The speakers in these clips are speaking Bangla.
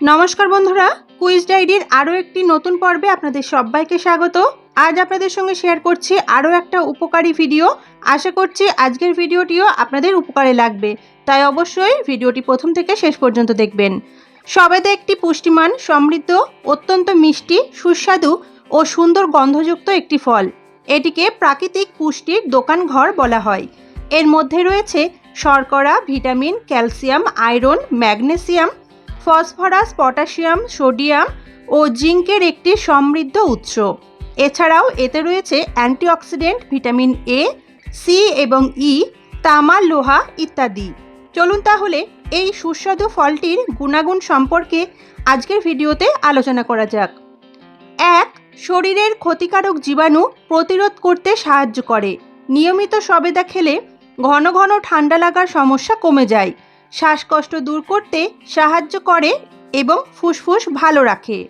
নমস্কার বন্ধুরা কুইজ ডায়েরির আরও একটি নতুন পর্বে আপনাদের সবাইকে স্বাগত। আজ আপনাদের সঙ্গে শেয়ার করছি আরও একটা উপকারী ভিডিও আশা করছি আজকের ভিডিওটিও আপনাদের উপকারে লাগবে। তাই অবশ্যই ভিডিওটি প্রথম থেকে শেষ পর্যন্ত দেখবেন। সবেদা একটি পুষ্টিমান, সমৃদ্ধ, অত্যন্ত মিষ্টি, সুস্বাদু ও সুন্দর গন্ধযুক্ত একটি ফল। এটিকে প্রাকৃতিক পুষ্টির দোকান ঘর বলা হয়। এর মধ্যে রয়েছে শর্করা, vitamin, calcium, iron, magnesium phosphorus, potassium, sodium ও জিঙ্কের একটি সমৃদ্ধ উৎস। এছাড়াও এতে রয়েছে অ্যান্টিঅক্সিডেন্ট, ভিটামিন এ সি এবং ই তামা, লোহা ইত্যাদি। চলুন তাহলে এই সুস্বাদু ফলটির গুণাগুণ সম্পর্কে আজকের ভিডিওতে আলোচনা করা যাক। এক, শরীরের ক্ষতিকারক জীবাণু প্রতিরোধ করতে সাহায্য করে। নিয়মিত সবেদা খেলে ঘন ঘন ঠান্ডা লাগার সমস্যা কমে যায়। শ্বাসকষ্ট দূর করতে সাহায্য করে এবং ফুসফুস ভালো রাখে।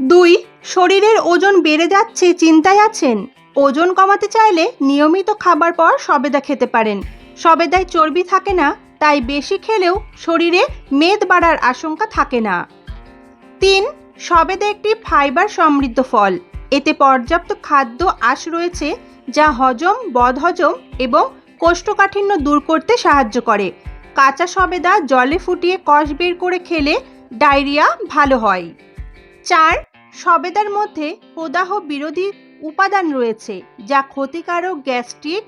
দুই, শরীরের ওজন বেড়ে যাচ্ছে চিন্তায় আছেন। ওজন কমাতে চাইলে নিয়মিত খাবার পর সবেদা খেতে পারেন। সবেদায় চর্বি থাকে না, তাই বেশি খেলেও শরীরে মেদ বাড়ার আশঙ্কা থাকে না। তিন, সবেদা একটি ফাইবার সমৃদ্ধ ফল। এতে পর্যাপ্ত খাদ্য আঁশ রয়েছে, যা হজম, বদহজম এবং কোষ্ঠকাঠিন্য দূর করতে সাহায্য করে। কাঁচা সবেদা জলে ফুটিয়ে কষ বের করে খেলে ডায়রিয়া ভালো হয়। চার, সবেদার মধ্যে প্রদাহ বিরোধী উপাদান রয়েছে, যা ক্ষতিকারক গ্যাস্ট্রিক,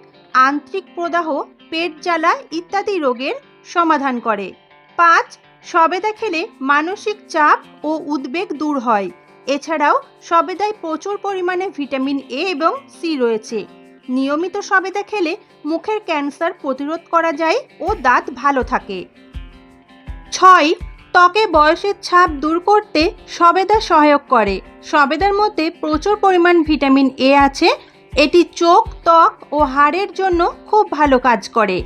আন্ত্রিক প্রদাহ, পেট জ্বালা ইত্যাদি রোগের সমাধান করে। পাঁচ, সবেদা খেলে মানসিক চাপ ও উদ্বেগ দূর হয়। এছাড়াও সবেদায় প্রচুর পরিমাণে ভিটামিন এ এবং সি রয়েছে। নিয়মিত সবেদা খেলে মুখের ক্যান্সার প্রতিরোধ করা যায় ও দাঁত ভালো থাকে। ছয়, ত্বকে বয়সের ছাপ দূর করতে সবেদা সহায়ক করে। সবেদার মধ্যে প্রচুর পরিমাণ ভিটামিন এ আছে। এটি চোখ, ত্বক ও হাড়ের জন্য খুব ভালো কাজ করে।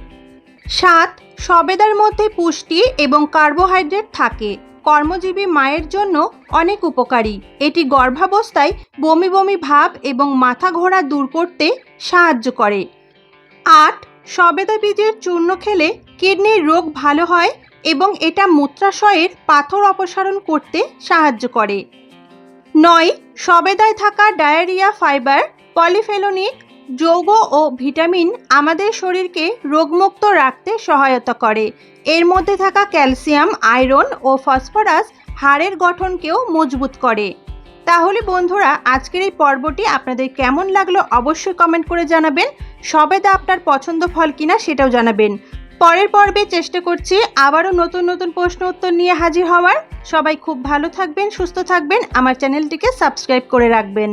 সাত, সবেদার মধ্যে পুষ্টি এবং কার্বোহাইড্রেট থাকে। কর্মজীবী মায়ের জন্য অনেক উপকারী। এটি গর্ভাবস্থায় বমি বমি ভাব এবং মাথা ঘোরা দূর করতে সাহায্য করে। আট, সবেদা বীজের চূর্ণ খেলে কিডনির রোগ ভালো হয় এবং এটা মূত্রাশয়ের পাথর অপসারণ করতে সাহায্য করে। নয়, সবেদায় থাকা ডায়রিয়া ফাইবার, পলিফেলোনিক যৌগ ও ভিটামিন আমাদের শরীরকে রোগমুক্ত রাখতে সহায়তা করে। এর মধ্যে থাকা ক্যালসিয়াম, আয়রন ও ফসফরাস হাড়ের গঠনকেও মজবুত করে। তাহলে বন্ধুরা, আজকের এই পর্বটি আপনাদের কেমন লাগল অবশ্যই কমেন্ট করে জানাবেন। সবেদা আপনার পছন্দ ফল কিনা সেটাও জানাবেন। পরের পর্বে চেষ্টা করছি আবারও নতুন নতুন প্রশ্ন উত্তর নিয়ে হাজির হওয়ার। সবাই খুব ভালো থাকবেন, সুস্থ থাকবেন। আমার চ্যানেলটিকে সাবস্ক্রাইব করে রাখবেন।